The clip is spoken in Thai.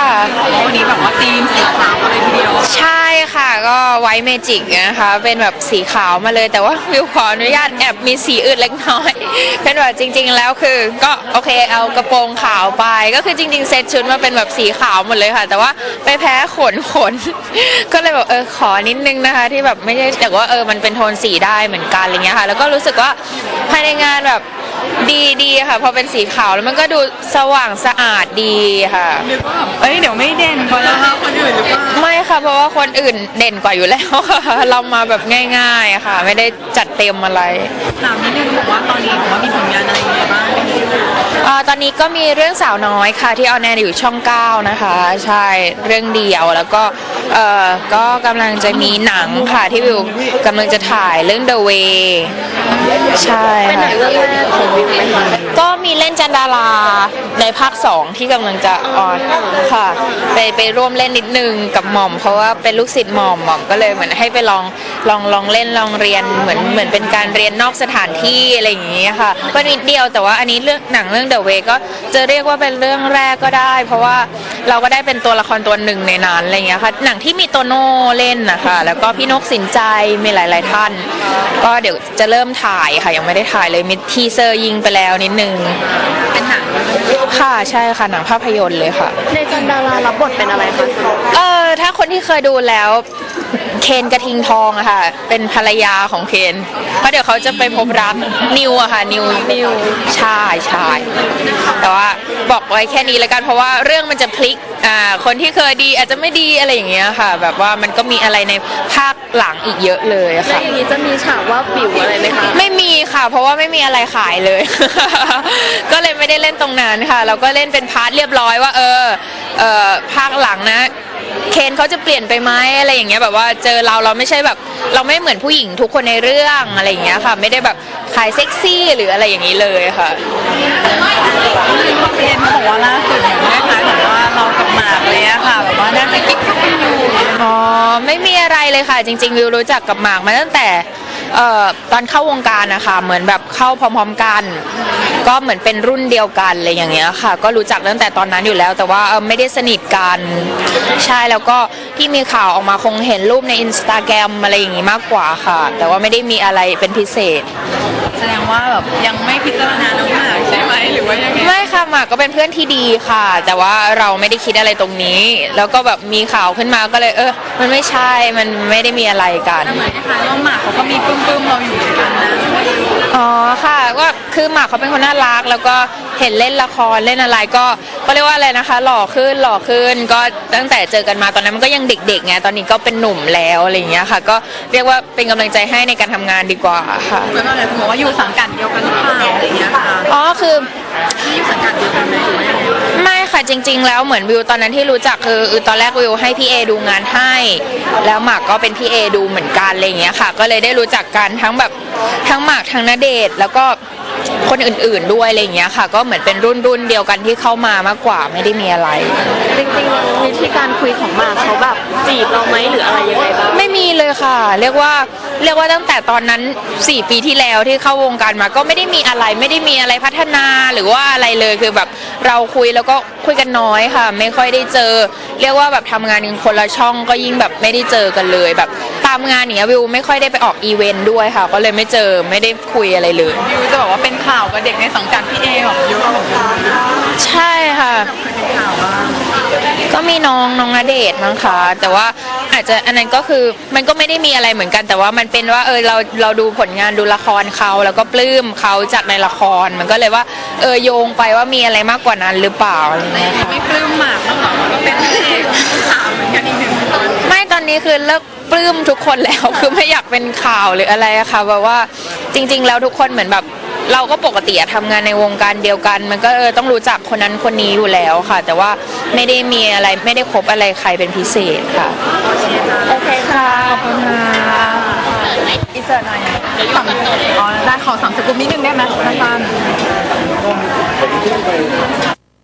ค่ะวันนี้แบบว่าธีมสีขาวมาเลยทีเดียวใช่ค่ะก็ไวท์เมจิกนะคะ เป็นแบบสีขาวมาเลย แต่ว่าวิวขออนุญาตแอบมีสีอื่นเล็กน้อย เป็นแบบจริง ๆ แล้วคือ ก็โอเคเอากระโปรงขาวไป ก็คือจริง ๆ เซตชุดมาเป็นแบบสีขาวหมดเลยค่ะ แต่ว่าไปแพ้ขนขน ก็เลยแบบเออขอนิดนึงนะคะ ที่แบบไม่ได้แต่ว่าเออมันเป็นโทนสีได้เหมือนกันอะไรเงี้ยค่ะ แล้วก็รู้สึกว่าภายในงานแบบ ดีดีค่ะ พอเป็นสีขาวแล้วมันก็ดูสว่างสะอาดดีค่ะนึกว่าแบบเอ้ยเดี๋ยวไม่เด่นกว่านะคะคนอื่นหรือเปล่าไม่ค่ะ เพราะว่าคนอื่นเด่นกว่าอยู่แล้วค่ะ เรามาแบบง่าย ๆ ค่ะ ไม่ได้จัดเต็มอะไร ถามนิดนึงบอกว่าตอนนี้บอกว่ามีผลงานอะไรยังไงบ้างอ่า ตอนนี้ก็มีเรื่องสาวน้อยค่ะที่ออนแอร์อยู่ช่อง 9 นะคะ ใช่เรื่องเดียวแล้วก็เอ่อก็กำลังจะมีหนังค่ะที่วิวกำลังจะถ่ายเรื่อง The Way ใช่เป็นหนังเรื่องแรกของวิวก็มีเล่นจันดาราในภาค 2 ที่กำลังจะออนค่ะ ไปไปร่วมเล่นนิดนึงกับหม่อม เพราะว่าเป็นลูกศิษย์หม่อมหม่อมก็เลยเหมือนให้ไปลองลองลองเล่นลองเรียนเหมือนเหมือนเป็นการเรียนนอกสถานที่อะไรอย่างนี้ยค่ะก็นิดเดียวแต่ว่าอันนี้เรื่องหนังเรื่อง The Way ก็จะเรียกว่าเป็นเรื่องแรกก็ได้ เพราะว่าเราก็ได้เป็นตัวละครตัวหนึ่งในนั้นอะไรอย่างเงี้ยค่ะหนังที่มีโตโน่เล่นนะคะแล้วก็พี่นกสินใจมีหลาย ๆ ท่าน ก็เดี๋ยวจะเริ่มถ่ายค่ะยังไม่ได้ถ่ายเลยมีทีเซอร์ยิงไปแล้วนิดนึงเป็นหนังค่ะใช่ค่ะหนังภาพยนตร์เลยค่ะ ในจันดารารับบทเป็นอะไรคะเออถ้าคนที่เคยดูแล้ว เคนกระทิงทองอะค่ะ เป็นภรรยาของเคนเพราะเดี๋ยวเขาจะไปพบรักนิวอะค่ะ นิวนิวใช่ใช่แต่ว่าบอกไว้แค่นี้แล้วกันเพราะว่าเรื่องมันจะพลิกอ่าคนที่เคยดีอาจจะไม่ดีอะไรอย่างเงี้ยค่ะ แบบว่ามันก็มีอะไรในภาคหลังอีกเยอะเลยแล้วค่ะ อย่างนี้จะมีฉากว่าปิวอะไรไหมคะไม่มี ค่ะ เพราะว่าไม่มีอะไรขายเลย ก็เลยไม่ได้เล่นตรงนั้นค่ะ เราก็เล่นเป็นพาร์ทเรียบร้อยว่า เออเออภาคหลังนะ เคนเขาจะเปลี่ยนไปไหมอะไรอย่างเงี้ยแบบว่าเจอเราเราไม่ใช่แบบ เราไม่เหมือนผู้หญิงทุกคนในเรื่องอะไรอย่างเงี้ยค่ะ ไม่ได้แบบขายเซ็กซี่หรืออะไรอย่างนี้เลยค่ะเรียนเขาบอกว่าล่าสุดเนี่ยแม่ค้ายแบบว่าเรากับหมากเลยอะค่ะแบบว่าได้ไปกิ๊กกันอยู่อ๋อไม่มีอะไรเลยค่ะ จริงๆวิวรู้จักกับหมากมาตั้งแต่ เอ่อตอนเข้าวงการนะคะเหมือนแบบเข้าพร้อมๆกัน ก็เหมือนเป็นรุ่นเดียวกันอะไรอย่างเงี้ยค่ะ ก็รู้จักตั้งแต่ตอนนั้นอยู่แล้ว แต่ว่าเออไม่ได้สนิทกันใช่แล้วก็ที่มีข่าวออกมาคงเห็นรูปในอินสตาแกรมอะไรอย่างงี้มากกว่าค่ะ แต่ว่าไม่ได้มีอะไรเป็นพิเศษ แสดงว่าแบบยังไม่พิจารณาน้องหมากใช่ไหมหรือว่ายังไง ไม่ค่ะหมากก็เป็นเพื่อนที่ดีค่ะ แต่ว่าเราไม่ได้คิดอะไรตรงนี้ แล้วก็แบบมีข่าวขึ้นมาก็เลย เออ มันไม่ใช่มันไม่ได้มีอะไรกัน แต่เหมือนคล้ายๆว่าหมากเขาก็มีปลื้มๆเราอยู่เหมือนกันนะ อ๋อค่ะก็คือหมากเขาเป็นคนน่ารักแล้วก็ เห็นเล่นละครเล่นอะไรก็ก็เรียกว่าอะไรนะคะ หล่อขึ้นหล่อขึ้นก็ตั้งแต่เจอกันมาตอนนั้นมันก็ยังเด็กๆไงตอนนี้ก็เป็นหนุ่มแล้วอะไรอย่างเงี้ยค่ะ ก็เรียกว่าเป็นกำลังใจให้ในการทำงานดีกว่าค่ะ เหมือนว่าอะไรบอกว่าอยู่สังกัดเดียวกันหรือเปล่าอะไรอย่างเงี้ยค่ะอ๋อคือ ที่อยู่สังกัดเดียวกันไหมหรือว่ายังไงไม่ค่ะจริง ๆ แล้วเหมือนวิวตอนนั้นที่รู้จักคือคือตอนแรกวิวให้พี่เอดูงานให้ แล้วหมากก็เป็นพี่เอดูเหมือนกันอะไรอย่างเงี้ยค่ะ ก็เลยได้รู้จักกันทั้งแบบทั้งหมากทั้งนเดชน์แล้วก็ คนอื่นๆด้วยอะไรอย่างเงี้ยค่ะ ก็เหมือนเป็นรุ่นรุ่นๆเดียวกันที่เข้ามามากกว่าไม่ได้มีอะไร จริงๆแล้ววิธีการคุยของหมากเขาแบบจีบเราไหมหรืออะไรยังไงบ้างไม่มีเลยค่ะ เรียกว่า เรียกว่าตั้งแต่ตอนนั้น 4 ปีที่แล้วที่เข้าวงการมาก็ไม่ได้มีอะไรไม่ได้มีอะไรพัฒนาหรือว่าอะไรเลยคือแบบเราคุยแล้วก็คุยกันน้อยค่ะ ไม่ค่อยได้เจอ เรียกว่าแบบทำงานกันคนละช่องก็ยิ่งแบบไม่ได้เจอกันเลยแบบตามงานอย่างเนี้ยวิวไม่ค่อยได้ไปออกอีเวนต์ด้วยค่ะ ก็เลยไม่เจอไม่ได้คุยอะไรเลยวิวจะบอกว่าเป็นข่าวกับเด็กในสังกัดพี่เอแบบเยอะเหมือนกันนะใช่ค่ะเคยเป็นข่าวบ้างก็มีน้องน้องณเดชน์มั้งคะแต่ว่า อาจจะอันนั้นก็คือมันก็ไม่ได้มีอะไรเหมือนกัน แต่ว่ามันเป็นว่าเออเราเราดูผลงานดูละครเขาแล้วก็ปลื้มเขาจากในละครมันก็เลยว่าเออโยงไปว่ามีอะไรมากกว่านั้นหรือเปล่าอะไรแต่เงี้ยยังค่ะ ไม่ปลื้มหมากบ้างเหรอก็เป็นพี่เอถามเหมือนกันอีกหนึ่งคนไม่ตอนนี้คือเลิกปลื้มทุกคนแล้ว คือไม่อยากเป็นข่าวหรืออะไรอะค่ะแบบว่าจริง ๆ แล้วทุกคนเหมือนแบบ เราก็ปกติอะทำงานในวงการเดียวกัน มันก็เออต้องรู้จักคนนั้นคนนี้อยู่แล้วค่ะ แต่ว่าไม่ได้มีอะไรไม่ได้คบอะไรใครเป็นพิเศษค่ะโอเคค่ะขอบคุณค่ะอินเสิร์ตหน่อยสามอ๋อได้ขอสามสกุลนิดนึงได้ไหมสั้นๆ